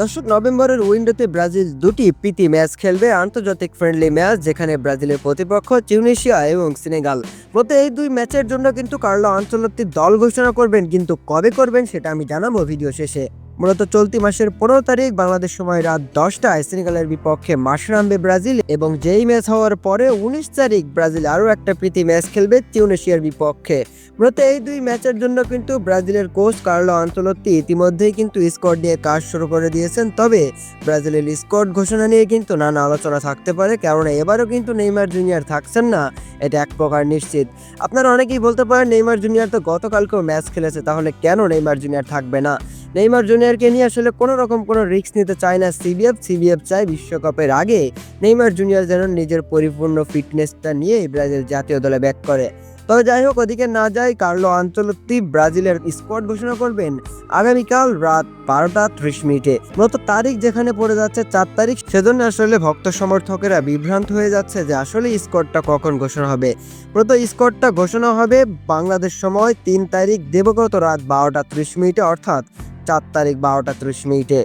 দর্শক, নভেম্বরের উইন্ডোতে ব্রাজিল দুটি প্রীতি ম্যাচ খেলবে, আন্তর্জাতিক ফ্রেন্ডলি ম্যাচ, যেখানে ব্রাজিলের প্রতিপক্ষ টিউনেশিয়া এবং সিনেগাল। প্রতি এই দুই ম্যাচের জন্য কিন্তু কার্লো আঞ্চলত্তির দল ঘোষণা করবেন, কিন্তু কবে করবেন সেটা আমি জানাব ভিডিও শেষে। মূলত চলতি মাসের পনেরো তারিখ বাংলাদেশ সময় রাত দশটায় সেনেগালের বিপক্ষে মাঠে নামবে ব্রাজিল এবং যেই ম্যাচ হওয়ার পরে উনিশ তারিখ ব্রাজিল আরও একটা প্রীতি ম্যাচ খেলবে তিউনেশিয়ার বিপক্ষে। মূলত এই দুই ম্যাচের জন্য কিন্তু ব্রাজিলের কোচ কার্লো আন্তলত্তি ইতিমধ্যেই কিন্তু স্কোয়াড নিয়ে কাজ শুরু করে দিয়েছেন, তবে ব্রাজিলের স্কোয়াড ঘোষণা নিয়ে কিন্তু নানা আলোচনা থাকতে পারে, কেননা এবারও কিন্তু নেইমার জুনিয়র থাকছেন না, এটা এক প্রকার নিশ্চিত। আপনারা অনেকেই বলতে পারেন, নেইমার জুনিয়র তো গতকালকেও ম্যাচ খেলেছে, তাহলে কেন নেইমার জুনিয়র থাকবে না? নেইমার জুনিয়রকে নিয়ে আসলে কোনো রকম কোনো রিস্ক নিতে চায় না সিবিএফ। সিবিএফ চায় বিশ্বকাপের আগে নেইমার জুনিয়র যেন নিজের পরিপূর্ণ ফিটনেসটা নিয়ে ব্রাজিল জাতীয় দলে ব্যাক করে। তবে যাই হোক, ওদিকে না যায় কার্লো আঞ্চলত্তি ব্রাজিলের স্কোয়াড ঘোষণা করবেন। আগামীকাল রাত বারোটা ত্রিশ মিনিটে। মূলত তারিখ যেখানে পড়ে যাচ্ছে, চার তারিখ, সেজন্য আসলে ভক্ত সমর্থকেরা বিভ্রান্ত হয়ে যাচ্ছে যে আসলে স্কোয়াডটা কখন ঘোষণা হবে। মূলত স্কোয়াডটা ঘোষণা হবে বাংলাদেশ সময় তিন তারিখ দেবগত রাত বারোটা ত্রিশ মিনিটে, অর্থাৎ চার তারিখ বারোটা ত্রিশ মিনিটে